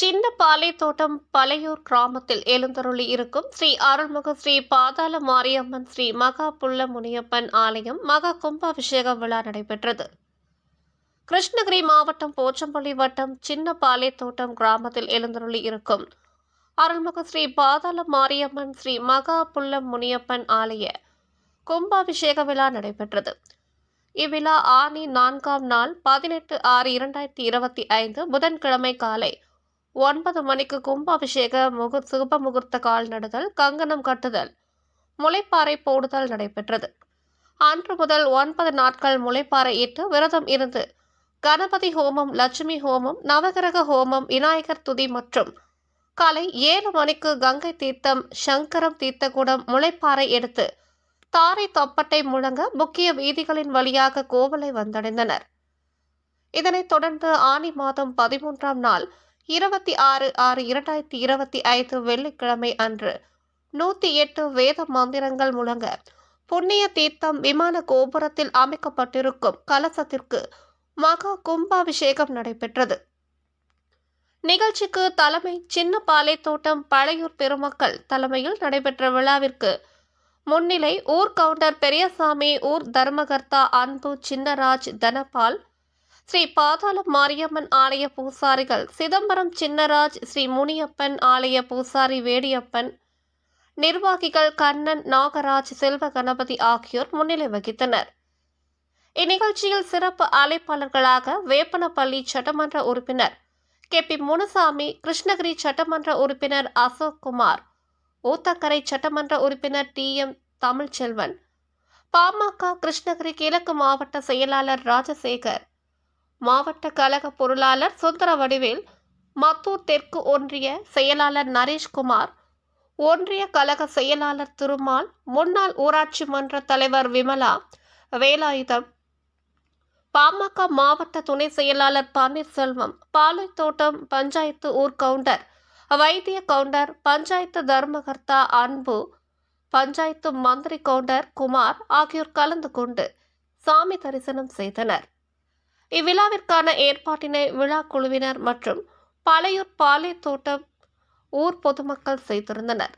சின்ன பாலைத்தோட்டம் பழையூர் கிராமத்தில் எழுந்தருளி இருக்கும் ஸ்ரீ அருள்மிகு ஸ்ரீ பாதாள மாரியம்மன் ஸ்ரீ மகா புள்ள முனியப்பன் ஆலயம் மகா கும்பாபிஷேக விழா நடைபெற்றது. கிருஷ்ணகிரி மாவட்டம் போச்சம்பள்ளி வட்டம் சின்ன பாலைத்தோட்டம் கிராமத்தில் எழுந்தருளி இருக்கும் அருள்மிகு ஸ்ரீ பாதாள மாரியம்மன் ஸ்ரீ மகா புள்ள முனியப்பன் ஆலய கும்பாபிஷேக விழா நடைபெற்றது. இவ்விழா ஆனி நான்காம் நாள் பதினெட்டு ஆறு இரண்டாயிரத்தி இருபத்தி ஐந்து புதன்கிழமை காலை ஒன்பது மணிக்கு கும்பாபிஷேக முகு சுப முகூர்த்த கால் நடுதல் கங்கணம் கட்டுதல் முளைப்பாறை போடுதல் நடைபெற்றது. அன்று முதல் ஒன்பது நாட்கள் முளைப்பாறை இட்டு விரதம் இருந்து கணபதி ஹோமம் லட்சுமி ஹோமம் நவகிரக ஹோமம் விநாயகர் துதி மற்றும் காலை ஏழு மணிக்கு கங்கை தீர்த்தம் சங்கரம் தீர்த்தகுடம் முளைப்பாறை எடுத்து தாரை தொப்பட்டை முழங்க முக்கிய வீதிகளின் வழியாக கோவிலை வந்தடைந்தனர். இதனைத் தொடர்ந்து ஆனி மாதம் பதிமூன்றாம் நாள் இருபத்தி ஆறு ஆறு இரண்டாயிரத்தி இருபத்தி ஐந்து வெள்ளிக்கிழமை அன்று நூற்றி எட்டு வேத மந்திரங்கள் முழங்க புண்ணிய தீர்த்தம் விமான கோபுரத்தில் அமைக்கப்பட்டிருக்கும் கலசத்திற்கு மகா கும்பாபிஷேகம் நடைபெற்றது. நிகழ்ச்சிக்கு தலைமை சின்ன பாலைத்தோட்டம் பழையூர் பெருமக்கள் தலைமையில் நடைபெற்ற விழாவிற்கு முன்னிலை ஊர் கவுண்டர் பெரியசாமி ஊர் தர்மகர்த்தா அன்பு சின்னராஜ் தனபால் ஸ்ரீ பாதாள மாரியம்மன் ஆலய பூசாரிகள் சிதம்பரம் சின்னராஜ் ஸ்ரீ முனியப்பன் ஆலய பூசாரி வேடியப்பன் நிர்வாகிகள் கண்ணன் நாகராஜ் செல்வ கணபதி ஆகியோர் முன்னிலை வகித்தனர். இந்நிகழ்ச்சியில் சிறப்பு அழைப்பாளர்களாக வேப்பனப்பள்ளி சட்டமன்ற உறுப்பினர் கே. பி. முனுசாமி கிருஷ்ணகிரி சட்டமன்ற உறுப்பினர் அசோக் குமார் ஊத்தக்கரை சட்டமன்ற உறுப்பினர் டி. எம். தமிழ்ச்செல்வன் பாமக கிருஷ்ணகிரி கிழக்கு மாவட்ட செயலாளர் ராஜசேகர் மாவட்ட கழக பொருளாளர் சுந்தர வடிவேல் மத்தூர் தெற்கு ஒன்றிய செயலாளர் நரேஷ்குமார் ஒன்றிய கழக செயலாளர் திருமால் முன்னாள் ஊராட்சி மன்ற தலைவர் விமலா வேலாயுதம் பாமக மாவட்ட துணை செயலாளர் பன்னீர்செல்வம் பாலைத்தோட்டம் பஞ்சாயத்து ஊர் கவுண்டர் வைத்திய கவுண்டர் பஞ்சாயத்து தர்மகர்த்தா அன்பு பஞ்சாயத்து மந்திரி கவுண்டர் குமார் ஆகியோர் கலந்து கொண்டு சாமி தரிசனம் செய்தனர். இவ்விழாவிற்கான ஏற்பாட்டினை விழா குழுவினர் மற்றும் பழையூர் பாலைத்தோட்டம் ஊர் பொதுமக்கள் செய்திருந்தனர்.